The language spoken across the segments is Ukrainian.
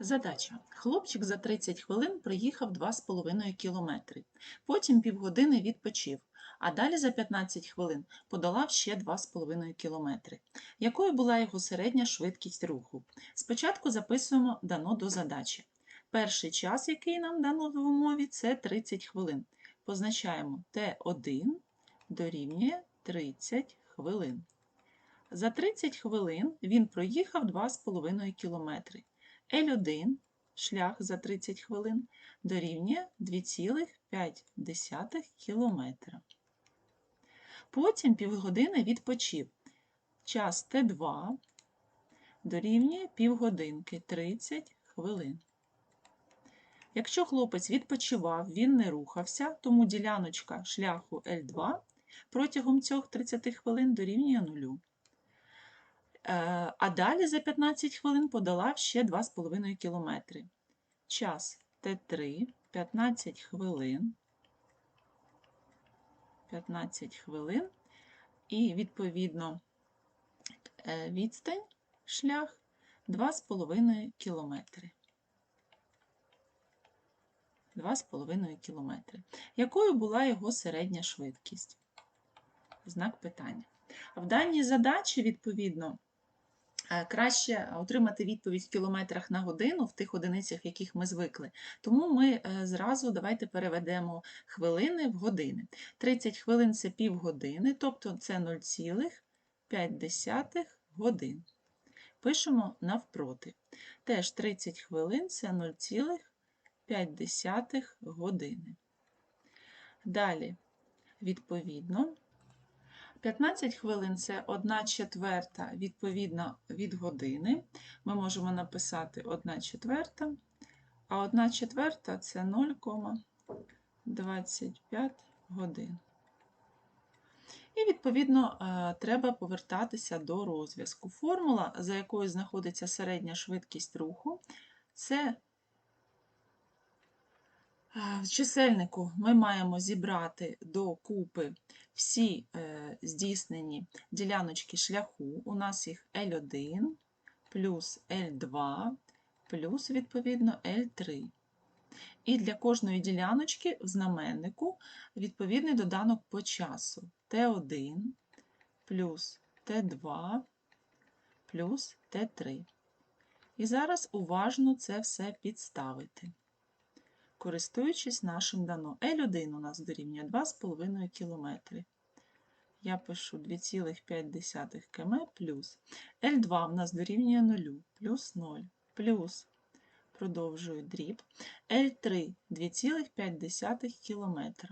Задача. Хлопчик за 30 хвилин проїхав 2,5 кілометри. Потім півгодини відпочив, а далі за 15 хвилин подолав ще 2,5 кілометри. Якою була його середня швидкість руху? Спочатку записуємо дано до задачі. Перший час, який нам дано в умові, це 30 хвилин. Позначаємо Т1 дорівнює 30 хвилин. За 30 хвилин він проїхав 2,5 кілометри. L1 шлях за 30 хвилин дорівнює 2,5 кілометра. Потім півгодини відпочив. Час Т2 дорівнює півгодинки 30 хвилин. Якщо хлопець відпочивав, він не рухався, тому діляночка шляху L2 протягом цих 30 хвилин дорівнює нулю. Е, А далі за 15 хвилин подолав ще 2,5 кілометри. Час Т3 15 хвилин. 15 хвилин. І, відповідно, е, відстань шлях 2,5 кілометри. 2,5 кілометри. Якою була його середня швидкість? Знак питання. В даній задачі, відповідно, краще отримати відповідь в кілометрах на годину в тих одиницях, в яких ми звикли. Тому ми е, зразу давайте переведемо хвилини в години. 30 хвилин це півгодини, тобто це 0,5 годин. Пишемо навпроти. Теж 30 хвилин це 0,5 години. Далі, відповідно, 15 хвилин це 1 четверта відповідно від години. Ми можемо написати 1 четверта, а 1 четверта це 0,25 годин. І, відповідно, е, треба повертатися до розв'язку. Формула, за якою знаходиться середня швидкість руху, це в чисельнику ми маємо зібрати до купи всі е, здійснені діляночки шляху. У нас їх L1 плюс L2 плюс, відповідно, L3. І для кожної діляночки в знаменнику відповідний доданок по часу Т1 плюс Т2 плюс Т3. І зараз уважно це все підставити, користуючись нашим дано. L1 у нас дорівнює 2,5 км. Я пишу 2,5 км плюс. L2 у нас дорівнює 0, плюс 0, плюс продовжую дріб, L3 2,5 км.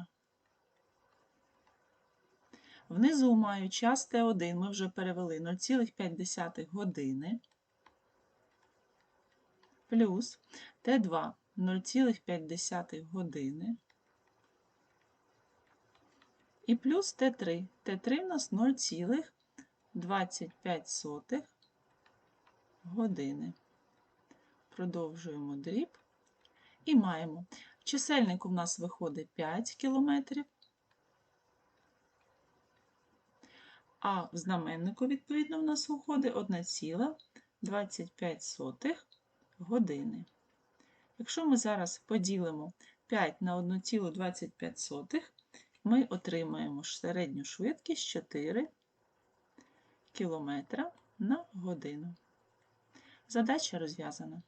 Внизу маю час Т1, ми вже перевели 0,5 години, плюс Т2 0,5 години, і плюс Т3. Т3 у нас 0,25 години. Продовжуємо дріб і маємо. В чисельнику в нас виходить 5 кілометрів, а в знаменнику, відповідно, в нас виходить 1,25 години. Якщо ми зараз поділимо 5 на 1,25, ми отримаємо середню швидкість 4 км на годину. Задача розв'язана.